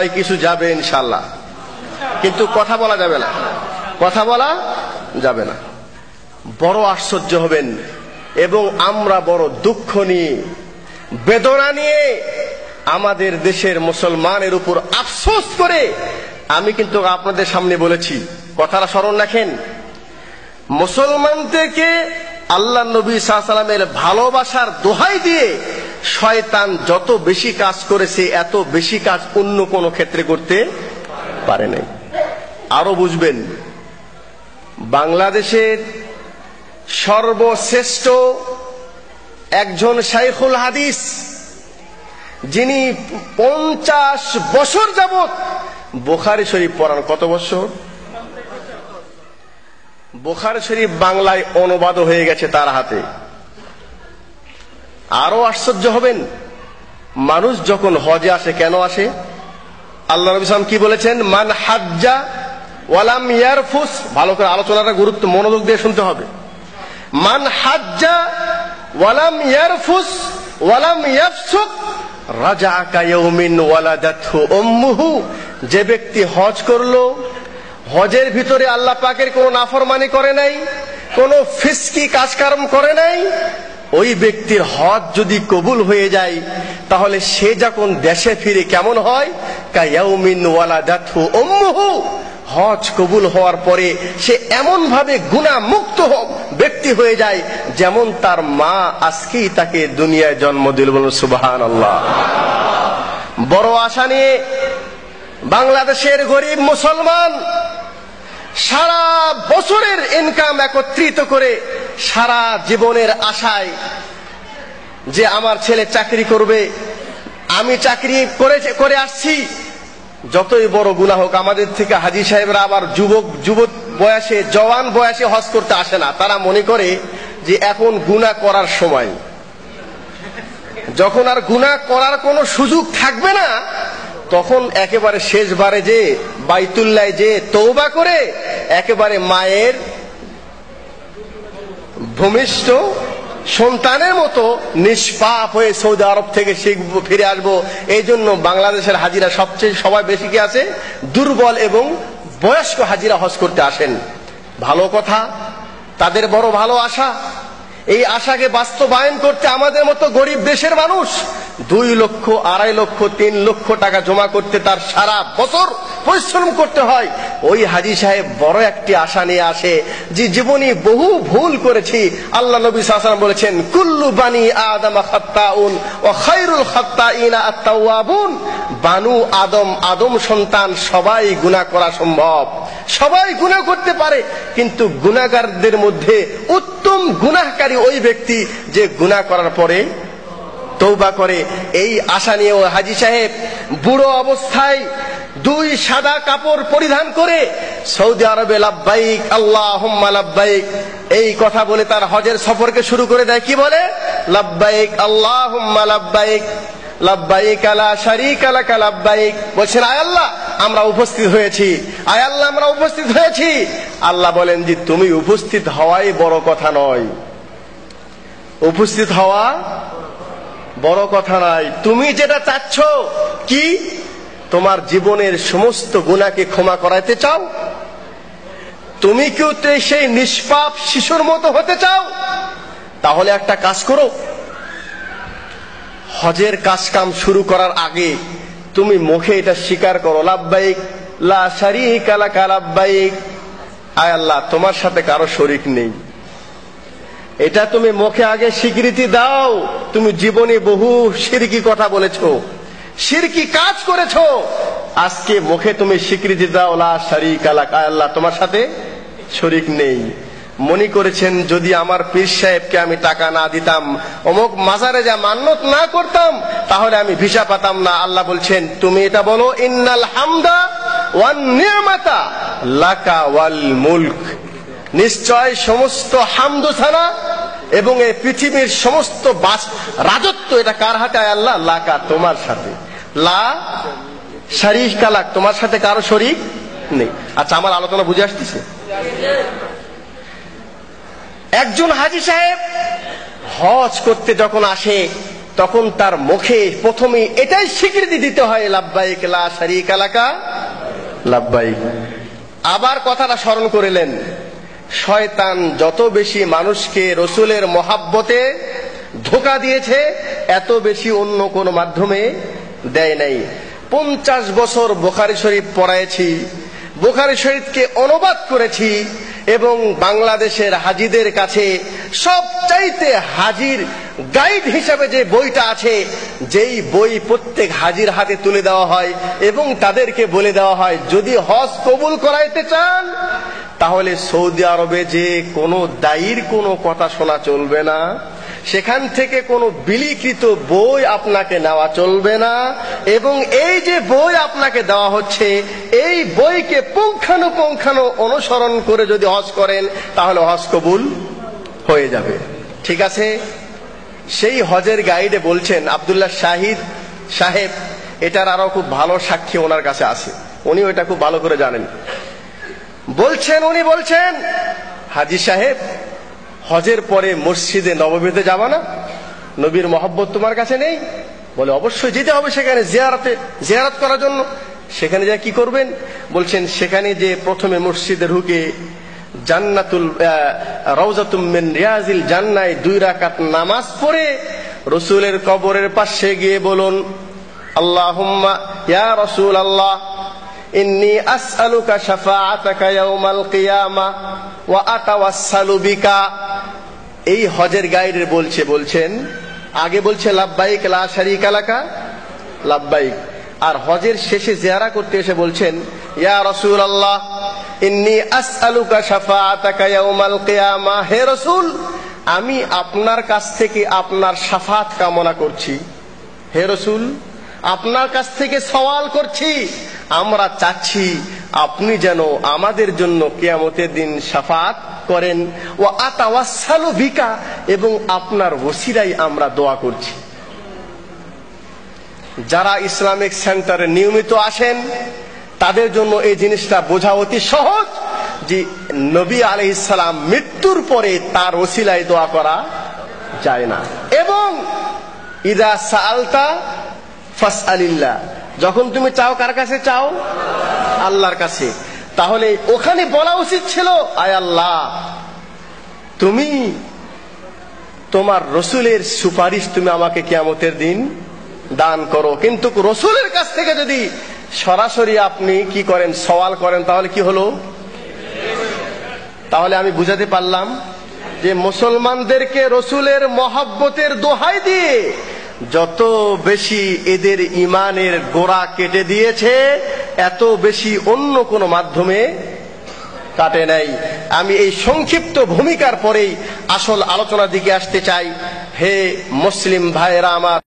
কিছু যাবে ইনশাল্লাহ কিন্তু কথা বলা যাবে না। কথা বলা যাবে না। বড় আশ্চর্য হবেন এবং আমরা বড় দুঃখ নিয়ে, বেদনা নিয়ে আমাদের দেশের মুসলমানের উপর আফসোস করে আমি কিন্তু আপনাদের সামনে বলেছি, কথাটা স্মরণ রাখেন। মুসলমানদেরকে আল্লাহ নবী সাহা সাল্লামের ভালোবাসার দোহাই দিয়ে শয়তান যত বেশি কাজ করেছে, এত বেশি কাজ অন্য কোনো ক্ষেত্রে করতে পারে নাই। আরও বুঝবেন, বাংলাদেশের সর্বশ্রেষ্ঠ একজন শাইখুল হাদিস, যিনি পঞ্চাশ বছর যাবত বোখারি শরীফ পড়ান। কত বছর? বোখার শরীফ বাংলায় অনুবাদ হয়ে গেছে তার হাতে। আরও আশ্চর্য হবেন। মানুষ যখন হজে আসে, কেন আসে? আল্লাহ নবী সালাম কি বলেছেন? মান হাজ্জা ওয়ালাম ইয়ারফুস ভালো করে আলোচনাটা গুরুত্ব মনোযোগ দিয়ে শুনতে হবে। মান হাজ্জা ওয়ালাম ইয়ারফুস ওয়ালাম ইয়াফসুক রাজা কায়মিন ওয়ালাদাতহু উম্মুহু যে ব্যক্তি হজ করল, হজের ভিতরে আল্লাহ পাকের কোনো নাফরমানি করে নাই, কোনো ফিসকি কাজকর্ম করে নাই ওই ব্যক্তির হজ যদি কবুল হয়ে যায়, তাহলে সে যখন দেশে ফিরে কেমন হয়? হজ কবুল হওয়ার পরে সে এমন ভাবে গুণা মুক্ত ব্যক্তি হয়ে যায় যেমন তার মা আজকেই তাকে দুনিয়ায় জন্ম দিল বলুন সুবাহান আল্লাহ বড় আশা নিয়ে বাংলাদেশের গরিব মুসলমান সারা বছরের ইনকাম একত্রিত করে সারা জীবনের আশায় যে আমার ছেলে চাকরি করবে, আমি চাকরি করে করে আসছি, যতই বড় গুণা হোক, আমাদের থেকে হাজি সাহেবরা আবার যুবক যুবক বয়সে, জওয়ান বয়সে হজ করতে আসে না। তারা মনে করে যে এখন গুণা করার সময়। যখন আর গুণা করার কোনো সুযোগ থাকবে না, তখন একেবারে শেষবারে যে বাইতুল্লায় যে তৌবা করে, একেবারে মায়ের ভূমিষ্ঠ সন্তানের মতো নিষ্পাপ হয়ে সৌদি আরব থেকে শিখব ফিরে আসব, এই জন্য বাংলাদেশের হাজিরা সবচেয়ে সবাই বেশি কি আছে? দুর্বল এবং বয়স্ক হাজিরা হজ করতে আসেন। ভালো কথা, তাদের বড় ভালো আশা। এই আশাকে বাস্তবায়ন করতে আমাদের মতো গরিব দেশের মানুষ দুই লক্ষ, আড়াই লক্ষ, তিন লক্ষ টাকা জমা করতে তার সারা বছর পরিশ্রম করতে হয়। ওই হাজি সাহেব বড় একটি আশা নিয়ে আসে যে জীবনী বহু ভুল করেছি। আল্লাহ নবী সাসাম বলেছেন, কুল্লু বানি আদম খাত্তাউন ও খাইরুল খাত্তাইনা আত্তাওয়াবুন। বানু আদম আদম সন্তান সবাই গুনাহ করা সম্ভব। সবাই গুনাহ করতে পারে, কিন্তু গুনাহগারদের মধ্যে উত্তম গুনাহকারী ওই ব্যক্তি যে গুনাহ করার পরে তৌবা করে। এই আশা নিয়ে ও হাজি সাহেব বুড়ো অবস্থায় দুই সাদা কাপড় পরিধান করে সৌদি আরবে লাভবাইক আল্লাহ লাভবাইক এই কথা বলে তার হজের সফরকে শুরু করে দেয়। কি বলে? লাভবাইক আল্লাহ লাভবাইক লাভবাইক আলা শারিক আলাকা লাভবাইক বলছেন, আয় আল্লাহ, আমরা উপস্থিত হয়েছি। আয় আল্লাহ, আমরা উপস্থিত হয়েছি। আল্লাহ বলেন যে, তুমি উপস্থিত হওয়াই বড় কথা নয়। উপস্থিত হওয়া বড় কথা নাই তুমি যেটা চাচ্ছ, কি? তোমার জীবনের সমস্ত গুণাকে ক্ষমা করাইতে চাও? তুমি কেউ সেই নিষ্পাপ শিশুর মতো হতে চাও? তাহলে একটা কাজ করো। হজের কাজ কাম শুরু করার আগে তুমি মুখে এটা স্বীকার করো লাভবাইক লা শারিক আলাকা লাভবাইক আয় আল্লাহ, তোমার সাথে কারও শরিক নেই। এটা তুমি মুখে আগে স্বীকৃতি দাও। তুমি জীবনে বহু সিরকি কথা বলেছ। সিরকি কাজ করেছ। আজকে মুখে তুমি স্বীকৃতি দাও, লা শারিক আল্লাহ, তোমার সাথে শরিক নেই। মনে করেছেন, যদি আমার পীর সাহেবকে আমি টাকা না দিতাম, অমুক মাজারে যা মান্যত না করতাম, তাহলে আমি ভিসা পাতাম না। আল্লাহ বলছেন, তুমি এটা বলো, ইন্নাল হামদা ওয়ান নিয়ামাতা লাকা ওয়াল মুলক। নিশ্চয় সমস্ত হামদু ছাড়া এবং এই পৃথিবীর সমস্ত বাস, রাজত্ব এটা কার হাতে? আল্লাহ লাকা তোমার সাথে। লা শারিক কালাক তোমার সাথে কারও শরিক নেই। আচ্ছা আমার আলোচনা বুঝে আসতেছে? একজন হাজি সাহেব হজ করতে যখন আসে, তখন তার মুখে প্রথমে এটাই স্বীকৃতি দিতে হয় লাভবাইক লা শারিক এলাকা লাভবাইক আবার কথাটা স্মরণ করিলেন। শয়তান যত বেশি মানুষকে রসুলের মহাব্বতে ধোকা দিয়েছে, এত বেশি অন্য কোন মাধ্যমে দেয় নাই। পঞ্চাশ বছর বোখারি শরীফ পড়াইছি, বোখারি শরীফকে অনুবাদ করেছি এবং বাংলাদেশের হাজিদের কাছে সবচাইতে হাজির গাইড হিসাবে যে বইটা আছে, যেই বই প্রত্যেক হাজির হাতে তুলে দেওয়া হয় এবং তাদেরকে বলে দেওয়া হয়, যদি হজ কবুল করাইতে চান তাহলে সৌদি আরবে যে কোনো দায়ীর কোনো কথা শোনা চলবে না, সেখান থেকে কোনো বিলিকৃত বই আপনাকে নেওয়া চলবে না, এবং এই যে বই আপনাকে দেওয়া হচ্ছে, এই বইকে পুঙ্খানুপুঙ্খানু অনুসরণ করে যদি হজ করেন, তাহলে হজ কবুল হয়ে যাবে। ঠিক আছে? সেই হজের গাইডে বলছেন আবদুল্লাহ শাহিদ সাহেব, এটার আরও খুব ভালো সাক্ষী ওনার কাছে আছে। উনি ওইটা খুব ভালো করে জানেন। বলছেন, উনি বলছেন, হাজি সাহেব, হজের পরে মসজিদে নবমীতে যাবা না? নবীর মহব্বত তোমার কাছে নেই? বলে, অবশ্যই যেতে হবে সেখানে জিয়ারাতে, জিয়ারাত করার জন্য। সেখানে যা কি করবেন? বলছেন, সেখানে যে প্রথমে মসজিদে ঢুকে জান্নাতুল রওজাতুম মিন রিয়াজিল জান্নায় দুই রাকাত নামাজ পড়ে রসুলের কবরের পাশে গিয়ে বলুন, আল্লাহুম্মা, ইয়া রাসূল আল্লাহ ইন্নি আসআলুকা শাফাআতাকা ইয়াউমাল কিয়ামা ওয়া আতাওয়াসসালু বিকা। এই হজের গাইডের বলছে, বলছেন, আগে বলছে লাভবাইক লা শারিকা লাকা লাভবাইক আর হজের শেষে জিয়ারা করতে এসে বলছেন, ইয়া রাসূল আল্লাহ ইন্নি আসআলুকা শাফাআতাকা ইয়াউমাল কিয়ামা। হে রাসূল, আমি আপনার কাছ থেকে আপনার সাফাত কামনা করছি। হে রসুল, আপনার কাছ থেকে সওয়াল করছি। আমরা চাচ্ছি আপনি যেন আমাদের জন্য কেয়ামতের দিন সাফাত করেন। ও আতাওয়াসালু ভিকা এবং আপনার ওসিরাই আমরা দোয়া করছি। যারা ইসলামিক সেন্টারে নিয়মিত আসেন, তাদের জন্য এই জিনিসটা বোঝা অতি সহজ যে নবী আলি ইসলাম মৃত্যুর পরে তার ওসিলায় দোয়া করা যায় না। এবং ইদা সালতা ফাস আলিল্লাহ যখন তুমি চাও কার কাছে চাও? আল্লাহর কাছে। তাহলে ওখানে বলা উচিত ছিল, আয় আল্লাহ, তুমি তোমার রসুলের সুপারিশ তুমি আমাকে কিয়ামতের দিন দান করো। কিন্তু রসুলের কাছ থেকে যদি সরাসরি আপনি কি করেন, সওয়াল করেন, তাহলে কি হলো? তাহলে আমি বুঝাতে পারলাম যে মুসলমানদেরকে রসুলের মহাব্বতের দোহাই দিয়ে যত বেশি এদের ইমানের গোড়া কেটে দিয়েছে, এত বেশি অন্য কোনো মাধ্যমে কাটে নাই। আমি এই সংক্ষিপ্ত ভূমিকার পরেই আসল আলোচনার দিকে আসতে চাই। হে মুসলিম ভাইয়েরা আমার